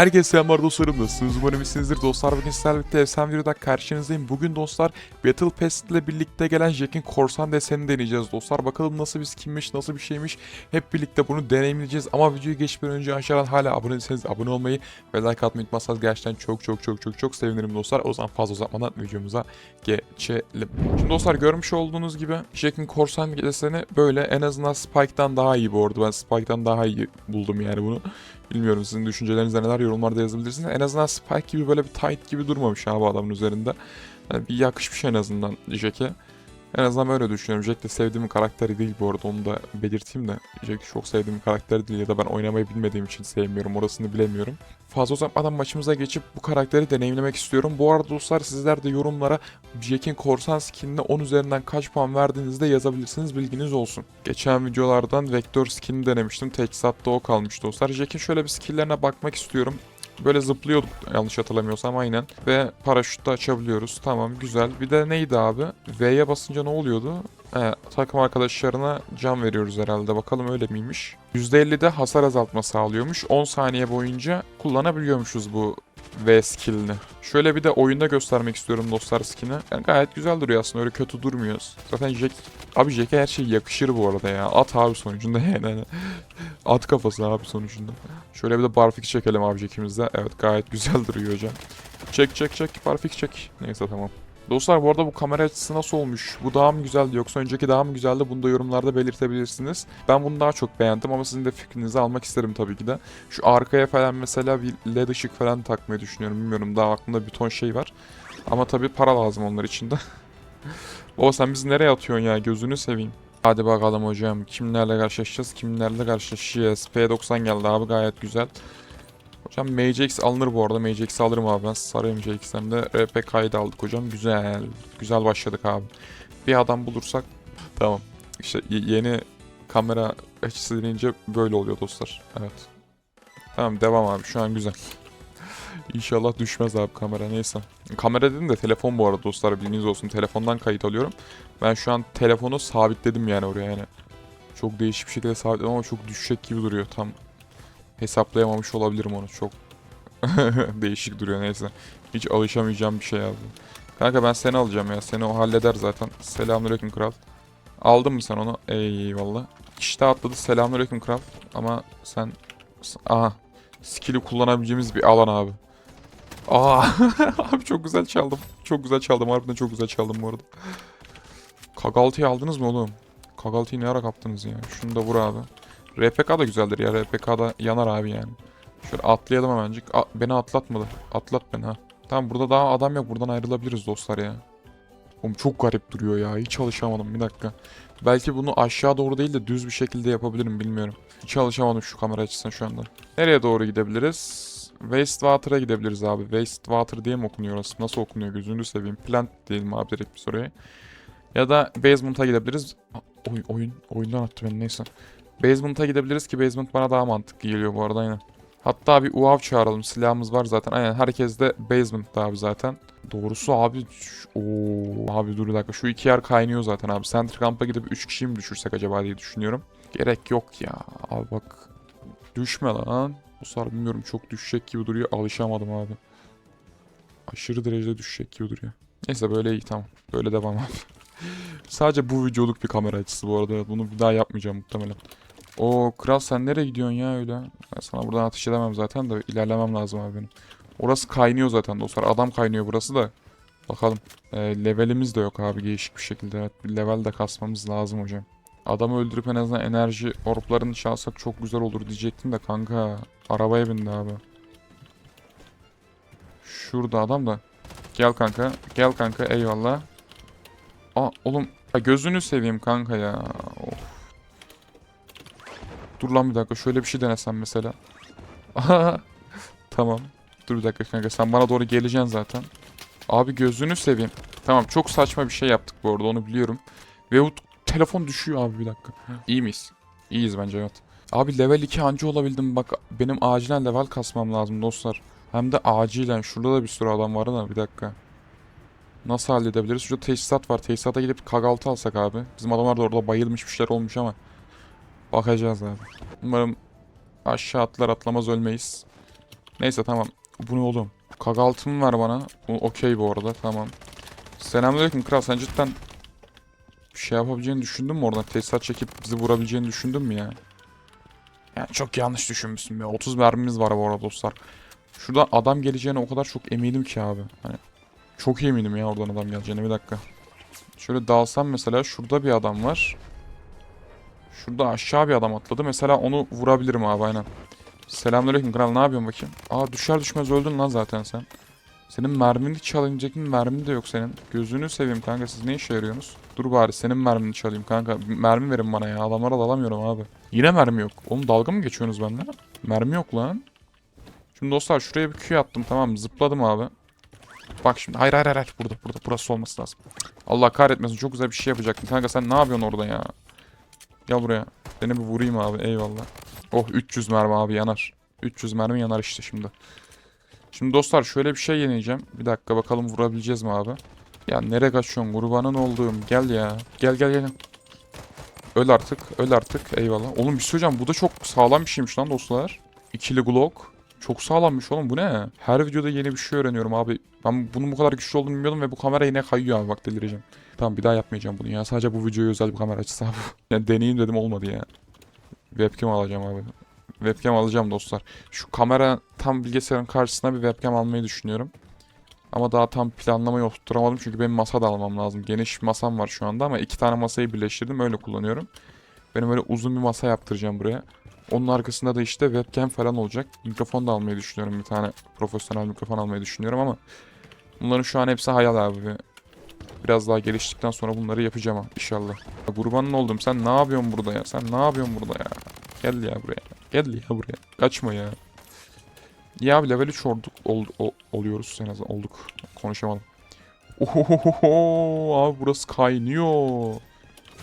Herkese selamlar dostlarım. Nasılsınız? Umarım iyisinizdir. Dostlar bugün sizlerle birlikte efsane videoda karşınızdayım. Bugün dostlar Battle Pass ile birlikte gelen Jack'in korsan desenini deneyeceğiz dostlar. Bakalım nasıl bir skinmiş nasıl bir şeymiş? Hep birlikte bunu deneyimleyeceğiz. Ama videoyu geçmeden önce aşağıdan hala abone değilseniz abone olmayı ve like atmayı unutmazsanız gerçekten çok çok çok çok çok sevinirim dostlar. O zaman fazla uzatmadan videomuza geçelim. Şimdi dostlar görmüş olduğunuz gibi Jack'in korsan deseni böyle en azından Spike'dan daha iyi bu arada. Ben Spike'dan daha iyi buldum yani bunu Bilmiyorum sizin düşünceleriniz neler yorumlarda yazabilirsiniz. En azından Spike gibi böyle bir tight gibi durmamış abi adamın üzerinde. Yani bir yakışmış en azından Jack'e. En azından böyle düşünüyorum. Jack de sevdiğim karakteri değil bu arada onu da belirteyim de. Jack çok sevdiğim karakter değil ya da ben oynamayı bilmediğim için sevmiyorum orasını bilemiyorum. Fazla uzatmadan maçımıza geçip bu karakteri deneyimlemek istiyorum. Bu arada dostlar sizler de yorumlara Jack'in korsan skinine 10 üzerinden kaç puan verdiğinizde yazabilirsiniz bilginiz olsun. Geçen videolardan vektör skinini denemiştim. Teçhizatta o kalmış dostlar. Jack'in şöyle bir skilllerine bakmak istiyorum. Böyle zıplıyorduk yanlış hatırlamıyorsam aynen. Ve paraşütle açabiliyoruz. Tamam güzel. Bir de neydi abi? V'ye basınca ne oluyordu? He, takım arkadaşlarına can veriyoruz herhalde. Bakalım öyle miymiş? %50'de hasar azaltma sağlıyormuş. 10 saniye boyunca kullanabiliyormuşuz bu V skillini. Şöyle bir de oyunda göstermek istiyorum dostlar skin'i. Yani gayet güzel duruyor aslında öyle kötü durmuyoruz. Zaten Jack... Abi Jack'e her şey yakışır bu arada ya. At abi sonucunda yani. Hani At kafası abi sonucunda. Şöyle bir de barfix çekelim abi Jack'imizde. Evet gayet güzel duruyor hocam. Çek çek çek barfix çek. Neyse tamam. Dostlar bu arada bu kamera açısı nasıl olmuş? Bu daha mı güzeldi yoksa önceki daha mı güzeldi? Bunu da yorumlarda belirtebilirsiniz. Ben bunu daha çok beğendim ama sizin de fikrinizi almak isterim tabii ki de. Şu arkaya falan mesela bir led ışık falan takmayı düşünüyorum. Bilmiyorum daha aklımda bir ton şey var. Ama tabii para lazım onlar için de. Baba sen bizi nereye atıyorsun ya? Gözünü seveyim. Hadi bakalım hocam. Kimlerle karşılaşacağız? Kimlerle karşılaşacağız? P90 geldi abi gayet güzel. Hocam MJX alınır bu arada. MJX alırım abi ben. Sarı MJX hem de RPK'yı da aldık hocam. Güzel. Güzel başladık abi. Bir adam bulursak tamam. İşte yeni kamera açısı deyince böyle oluyor dostlar. Evet. Tamam devam abi. Şu an güzel. İnşallah düşmez abi kamera neyse. Kamera dedim de telefon bu arada dostlar bilginiz olsun. Telefondan kayıt alıyorum. Ben şu an telefonu sabitledim yani oraya yani. Çok değişik bir şekilde sabitledim ama çok düşecek gibi duruyor. Tam hesaplayamamış olabilirim onu. Çok değişik duruyor neyse. Hiç alışamayacağım bir şey abi. Kanka ben seni alacağım ya. Seni o halleder zaten. Selamünaleyküm kral. Aldın mı sen onu? Eyvallah. İşte atladı. Selamünaleyküm kral. Ama sen... Aha. Skill'i kullanabileceğimiz bir alan abi. Aa, abi çok güzel çaldım. Çok güzel çaldım. Harbiden çok güzel çaldım bu arada. Kagaltı'yı aldınız mı oğlum? Kagaltı'yı ne ara kaptınız ya? Şunu da vur abi. RPK da güzeldir ya. RPK da yanar abi yani. Şöyle atlayalım hemencik. A- beni atlatmadı. Atlat beni ha. Tamam burada daha adam yok. Buradan ayrılabiliriz dostlar ya. Oğlum çok garip duruyor ya. Hiç alışamadım. Bir dakika. Belki bunu aşağı doğru değil de düz bir şekilde yapabilirim bilmiyorum. Hiç alışamadım şu kamera açısına şu anda. Nereye doğru gidebiliriz? Wastewater'a gidebiliriz abi. Wastewater diye mi okunuyor orası? Nasıl okunuyor gözünü seveyim. Plant diyelim abi direkt bir oraya. Ya da basement'a gidebiliriz. Oy, oyun, oyundan attı beni neyse. Basement'a gidebiliriz ki basement bana daha mantıklı geliyor bu arada aynen. Hatta bir UAV çağıralım. Silahımız var zaten. Aynen herkes de basement'ta abi zaten. Doğrusu abi Oo, abi dur bir dakika. Şu iki yer kaynıyor zaten abi. Center Camp'a gidip 3 kişiyi mi düşürsek acaba diye düşünüyorum. Gerek yok ya. Abi bak. Düşme lan. Bu sefer bilmiyorum çok düşecek gibi duruyor. Alışamadım abi. Aşırı derecede düşecek gibi duruyor. Neyse böyle iyi tamam. Böyle devam abi. Sadece bu videoluk bir kamera açısı bu arada. Bunu bir daha yapmayacağım muhtemelen. O kral sen nereye gidiyorsun ya öyle? Ben sana buradan ateş edemem zaten de ilerlemem lazım abi benim. Orası kaynıyor zaten dostlar. Adam kaynıyor burası da. Bakalım. Ee, levelimiz de yok abi değişik bir şekilde. Evet, bir level de kasmamız lazım hocam. Adamı öldürüp en azından enerji orplarını çalsak çok güzel olur diyecektim de kanka. Arabaya bindi abi. Şurada adam da. Gel kanka. Gel kanka eyvallah. Aa oğlum. Gözünü seveyim kanka ya. Of. Dur lan bir dakika şöyle bir şey denesem mesela. tamam. Dur bir dakika kanka sen bana doğru geleceksin zaten. Abi gözünü seveyim. Tamam çok saçma bir şey yaptık bu arada onu biliyorum. Ve bu telefon düşüyor abi bir dakika. İyi miyiz? İyiyiz bence evet. Abi level 2 anca olabildim bak benim acilen level kasmam lazım dostlar. Hem de acilen şurada da bir sürü adam var da bir dakika. Nasıl halledebiliriz? Şurada teçhizat var. Teçhizata gidip kagaltı alsak abi. Bizim adamlar da orada bayılmış bir şeyler olmuş ama. Bakacağız abi. Umarım aşağı atlar atlamaz ölmeyiz. Neyse tamam. Bu ne oğlum? Kagaltım ver bana. Okey bu arada tamam. Selamünaleyküm kral sen cidden bir şey yapabileceğini düşündün mü oradan? Tesisat çekip bizi vurabileceğini düşündün mü ya? Yani çok yanlış düşünmüşsün be. 30 mermimiz var bu arada dostlar. Şuradan adam geleceğine o kadar çok eminim ki abi. Hani çok eminim ya oradan adam geleceğine. Bir dakika. Şöyle dalsam mesela şurada bir adam var. Şurada aşağı bir adam atladı. Mesela onu vurabilirim abi aynen. Selamünaleyküm kral ne yapıyorsun bakayım? Aa düşer düşmez öldün lan zaten sen. Senin mermini çalayım diyecektim mermin de yok senin. Gözünü seveyim kanka siz ne işe yarıyorsunuz? Dur bari senin mermini çalayım kanka. Mermi verin bana ya adamlara dalamıyorum abi. Yine mermi yok. Oğlum dalga mı geçiyorsunuz benden? Mermi yok lan. Şimdi dostlar şuraya bir Q attım tamam mı? Zıpladım abi. Bak şimdi hayır hayır hayır. burada burada burası olması lazım. Allah kahretmesin çok güzel bir şey yapacaktım. Kanka sen ne yapıyorsun orada ya? Gel buraya. Seni bir vurayım abi eyvallah. Oh 300 mermi abi yanar. 300 mermi yanar işte şimdi. Şimdi dostlar şöyle bir şey yeneceğim. Bir dakika bakalım vurabileceğiz mi abi? Ya nereye kaçıyorsun kurbanın olduğum gel ya. Gel gel gel. Öl artık öl artık eyvallah. Oğlum bir şey söyleyeceğim bu da çok sağlam bir şeymiş lan dostlar. İkili Glock. Çok sağlammış oğlum bu ne? Her videoda yeni bir şey öğreniyorum abi. Ben bunun bu kadar güçlü olduğunu bilmiyordum ve bu kamera yine kayıyor abi bak delireceğim. Tamam bir daha yapmayacağım bunu ya. Sadece bu videoya özel bir kamera açısı abi. yani deneyeyim dedim olmadı ya. Webcam alacağım abi. Webcam alacağım dostlar. Şu kamera tam bilgisayarın karşısına bir webcam almayı düşünüyorum. Ama daha tam planlamayı oturtturamadım çünkü benim masa da almam lazım. Geniş masam var şu anda ama iki tane masayı birleştirdim öyle kullanıyorum. Benim öyle uzun bir masa yaptıracağım buraya. Onun arkasında da işte webcam falan olacak. Mikrofon da almayı düşünüyorum. Bir tane profesyonel mikrofon almayı düşünüyorum ama bunların şu an hepsi hayal abi. Biraz daha geliştikten sonra bunları yapacağım inşallah. Kurbanın oldum. Sen ne yapıyorsun burada ya? Sen ne yapıyorsun burada ya? Gel ya buraya. Gel ya buraya. Kaçma ya. Ya level 3 olduk, ol, o- oluyoruz en azından olduk. Konuşamadım. Ohohoho abi burası kaynıyor.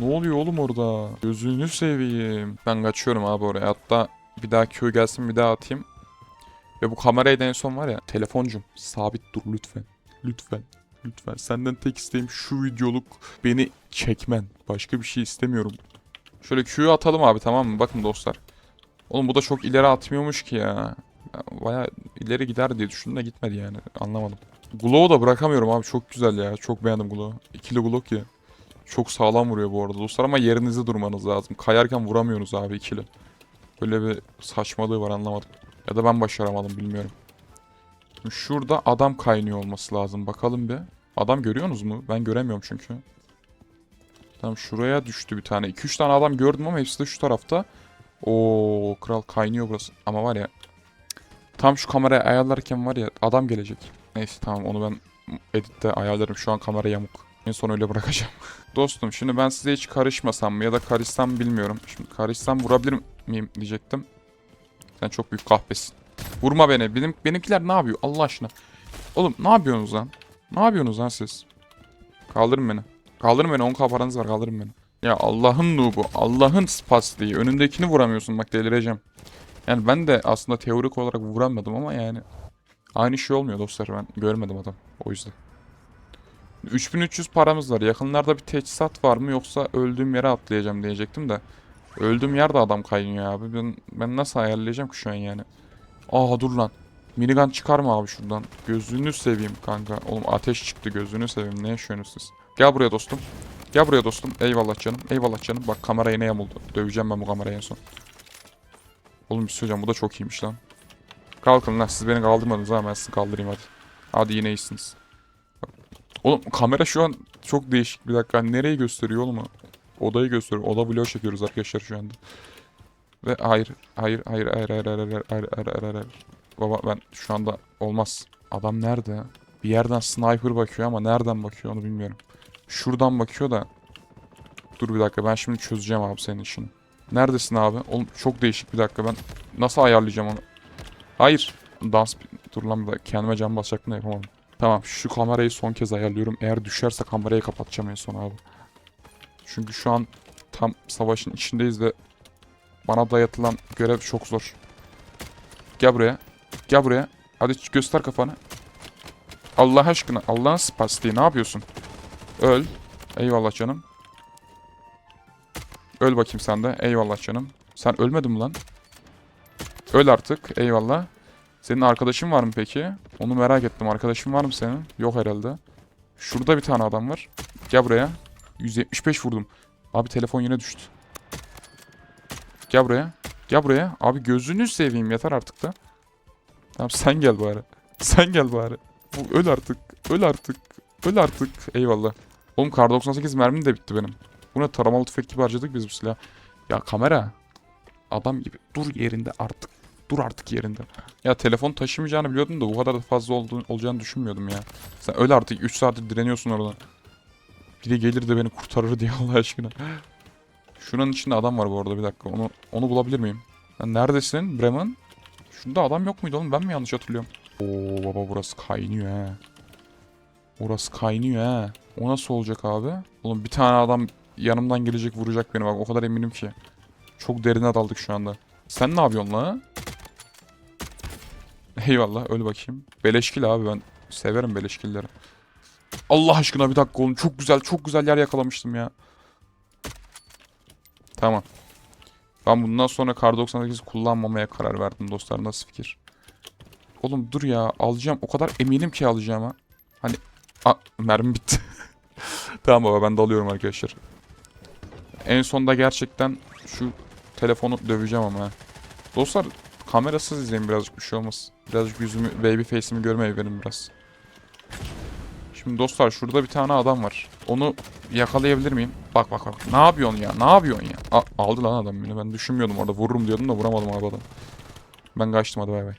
Ne oluyor oğlum orada? Gözünü seveyim. Ben kaçıyorum abi oraya. Hatta bir daha Q gelsin bir daha atayım. Ve bu kamerayı da en son var ya. Telefoncum sabit dur lütfen. Lütfen. Lütfen. Senden tek isteğim şu videoluk beni çekmen. Başka bir şey istemiyorum. Şöyle Q'yu atalım abi tamam mı? Bakın dostlar. Oğlum bu da çok ileri atmıyormuş ki ya. Baya ileri gider diye düşündüm de gitmedi yani. Anlamadım. Glow'u da bırakamıyorum abi. Çok güzel ya. Çok beğendim Glow'u. İkili Glow ya. Çok sağlam vuruyor bu arada dostlar ama yerinizde durmanız lazım. Kayarken vuramıyorsunuz abi ikili. Böyle bir saçmalığı var anlamadım. Ya da ben başaramadım bilmiyorum. Şimdi Şurada adam kaynıyor olması lazım. Bakalım bir. Adam görüyorsunuz mu? Ben göremiyorum çünkü. Tamam şuraya düştü bir tane. 2-3 tane adam gördüm ama hepsi de şu tarafta. Oo kral kaynıyor burası. Ama var ya. Tam şu kamerayı ayarlarken var ya adam gelecek. Neyse tamam onu ben editte ayarlarım. Şu an kamera yamuk. En son öyle bırakacağım. Dostum şimdi ben size hiç karışmasam mı ya da karışsam bilmiyorum. Şimdi karışsam vurabilir miyim diyecektim. Sen çok büyük kahpesin. Vurma beni. Benim, benimkiler ne yapıyor Allah aşkına? Oğlum ne yapıyorsunuz lan? Ne yapıyorsunuz lan siz? Kaldırın beni. Kaldırın beni 10k paranız var kaldırın beni. Ya Allah'ın noob'u. Allah'ın spastiği. Önündekini vuramıyorsun bak delireceğim. Yani ben de aslında teorik olarak vuramadım ama yani. Aynı şey olmuyor dostlar ben görmedim adam. O yüzden. 3300 paramız var. Yakınlarda bir teçhizat var mı yoksa öldüğüm yere atlayacağım diyecektim de. Öldüğüm yerde adam kaynıyor abi. Ben, ben nasıl ayarlayacağım ki şu an yani? Aa dur lan. Minigun çıkar mı abi şuradan? Gözünü seveyim kanka. Oğlum ateş çıktı gözünü seveyim. Ne yaşıyorsunuz? Gel buraya dostum. Gel buraya dostum. Eyvallah canım. Eyvallah canım. Bak kamera yine yamuldu. Döveceğim ben bu kamerayı en son. Oğlum bir şey söyleyeceğim. Bu da çok iyiymiş lan. Kalkın lan. Siz beni kaldırmadınız ha. Ben sizi kaldırayım hadi. Hadi yine iyisiniz. Oğlum kamera şu an çok değişik. Bir dakika. Nereyi gösteriyor oğlum? Odayı gösteriyor. Oda vlog çekiyoruz arkadaşlar şu anda. Ve hayır, hayır, hayır, hayır, hayır, hayır, hayır, hayır, hayır, hayır, hayır. Baba ben şu anda olmaz. Adam nerede? Bir yerden sniper bakıyor ama nereden bakıyor onu bilmiyorum. Şuradan bakıyor da. Dur bir dakika ben şimdi çözeceğim abi senin işini. Neredesin abi? Oğlum çok değişik bir dakika ben nasıl ayarlayacağım onu? Hayır. Dans dur lan bir kendime can basacaktım da yapamadım. Tamam şu kamerayı son kez ayarlıyorum. Eğer düşerse kamerayı kapatacağım en son abi. Çünkü şu an tam savaşın içindeyiz ve bana dayatılan görev çok zor. Gel buraya. Gel buraya. Hadi göster kafanı. Allah aşkına. Allah'ın spastiği. Ne yapıyorsun? Öl. Eyvallah canım. Öl bakayım sen de. Eyvallah canım. Sen ölmedin mi lan? Öl artık. Eyvallah. Senin arkadaşın var mı peki? Onu merak ettim. Arkadaşın var mı senin? Yok herhalde. Şurada bir tane adam var. Gel buraya. 175 vurdum. Abi telefon yine düştü. Gel buraya. Gel buraya. Abi gözünü seveyim yeter artık da. Tamam sen gel bari. Sen gel bari. Bu öl artık. Öl artık. Öl artık. Eyvallah. Oğlum kar 98 mermim de bitti benim. Buna taramalı tüfek gibi harcadık biz bu silahı. Ya kamera. Adam gibi. Dur yerinde artık. Dur artık yerinde. Ya telefon taşımayacağını biliyordum da bu kadar da fazla olduğunu, olacağını düşünmüyordum ya. Sen öl artık 3 saattir direniyorsun orada. Biri gelir de beni kurtarır diye Allah aşkına. Şuranın içinde adam var bu arada bir dakika. Onu onu bulabilir miyim? Sen neredesin Bremen? Şunda adam yok muydu oğlum? Ben mi yanlış hatırlıyorum? Oo baba burası kaynıyor he. Orası kaynıyor he. O nasıl olacak abi? Oğlum bir tane adam yanımdan gelecek vuracak beni bak o kadar eminim ki. Çok derine daldık şu anda. Sen ne yapıyorsun la? Eyvallah öl bakayım. Beleşkil abi ben severim beleşkilleri. Allah aşkına bir dakika oğlum çok güzel çok güzel yer yakalamıştım ya. Tamam. Ben bundan sonra Kar 98 kullanmamaya karar verdim dostlar. Nasıl fikir? Oğlum dur ya alacağım. O kadar eminim ki alacağıma. Hani a, mermi bitti. tamam baba ben de alıyorum arkadaşlar. En sonda gerçekten şu telefonu döveceğim ama. ha. Dostlar kamerasız izleyin birazcık bir şey olmaz. Birazcık yüzümü, baby face'imi görmeyi verin biraz. Şimdi dostlar şurada bir tane adam var. Onu yakalayabilir miyim? Bak bak bak. Ne yapıyorsun ya? Ne yapıyorsun ya? A- aldı lan adam beni. Ben düşünmüyordum orada. Vururum diyordum da vuramadım abi adam. Ben kaçtım hadi bay bay.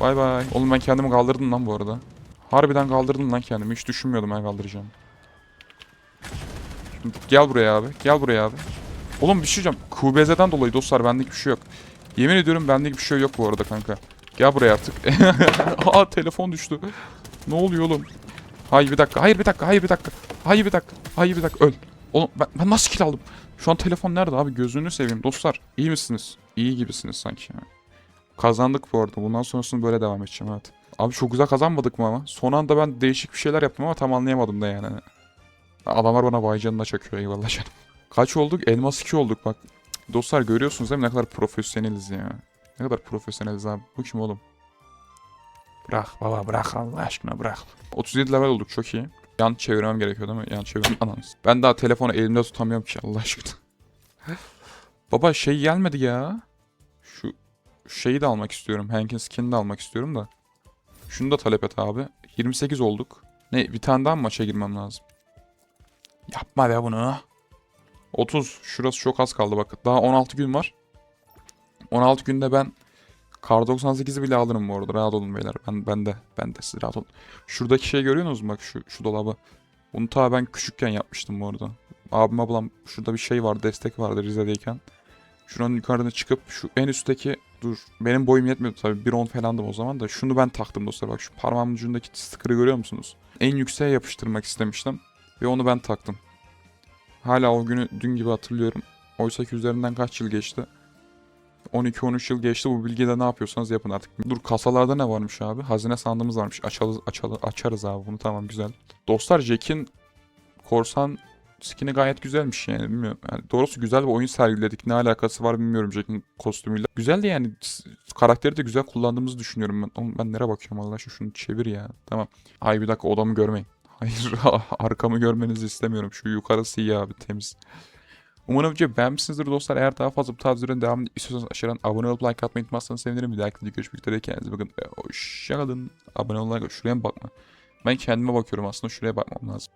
Bay bay. Oğlum ben kendimi kaldırdım lan bu arada. Harbiden kaldırdım lan kendimi. Hiç düşünmüyordum ben kaldıracağım. Şimdi gel buraya abi. Gel buraya abi. Oğlum bir şey diyeceğim. QBZ'den dolayı dostlar benlik bir şey yok. Yemin ediyorum benlik bir şey yok bu arada kanka. Gel buraya artık. Aa telefon düştü. Ne oluyor oğlum? Hayır bir dakika. Hayır bir dakika. Hayır bir dakika. Hayır bir dakika. Hayır bir dakika. Öl. Oğlum ben, ben nasıl kill aldım? Şu an telefon nerede abi? Gözünü seveyim. Dostlar iyi misiniz? İyi gibisiniz sanki. ya. Kazandık bu arada. Bundan sonrasını böyle devam edeceğim evet. Abi çok güzel kazanmadık mı ama? Son anda ben değişik bir şeyler yaptım ama tam anlayamadım da yani. Adamlar bana vay canına çakıyor eyvallah canım. Kaç olduk? Elmas 2 olduk bak. Dostlar görüyorsunuz değil mi ne kadar profesyoneliz ya. Ne kadar profesyoneliz abi. Bu kim oğlum? Bırak baba bırak Allah aşkına bırak. 37 level olduk çok iyi. Yan çevirmem gerekiyor değil mi? Yan çevirmem. Ananız. Ben daha telefonu elimde tutamıyorum ki Allah aşkına. baba şey gelmedi ya. Şu şeyi de almak istiyorum. Hank'in skinini de almak istiyorum da. Şunu da talep et abi. 28 olduk. Ne bir tane daha mı maça girmem lazım? Yapma be bunu. 30. Şurası çok az kaldı bak. Daha 16 gün var. 16 günde ben Kar 98'i bile alırım bu arada. Rahat olun beyler. Ben, ben de. Ben de siz rahat olun. Şuradaki şey görüyor musunuz bak şu, şu dolabı. Bunu ta ben küçükken yapmıştım bu arada. Abim ablam şurada bir şey var. Destek vardı Rize'deyken. Şuranın yukarıdan çıkıp şu en üstteki dur benim boyum yetmiyordu tabii 1.10 falandım o zaman da şunu ben taktım dostlar bak şu parmağımın ucundaki sticker'ı görüyor musunuz? En yükseğe yapıştırmak istemiştim ve onu ben taktım. Hala o günü dün gibi hatırlıyorum. Oysa ki üzerinden kaç yıl geçti? 12-13 yıl geçti bu bilgiyle ne yapıyorsanız yapın artık. Dur kasalarda ne varmış abi? Hazine sandığımız varmış. Açalım, açalım, açarız abi bunu tamam güzel. Dostlar Jack'in korsan skin'i gayet güzelmiş yani bilmiyorum. Yani doğrusu güzel bir oyun sergiledik. Ne alakası var bilmiyorum Jack'in kostümüyle. Güzeldi yani. Karakteri de güzel kullandığımızı düşünüyorum ben. Oğlum ben nereye bakıyorum Allah aşkına şunu çevir ya. Tamam. Ay bir dakika odamı görmeyin. Hayır arkamı görmenizi istemiyorum. Şu yukarısı iyi abi temiz. Umarım video beğenmişsinizdir dostlar. Eğer daha fazla bu tarz videoların devamını istiyorsanız aşağıdan abone olup like atmayı unutmazsanız sevinirim. Bir dahaki videoda görüşmek üzere. Kendinize bakın. Hoşçakalın. Abone like- Şuraya bakma? Ben kendime bakıyorum aslında. Şuraya bakmam lazım.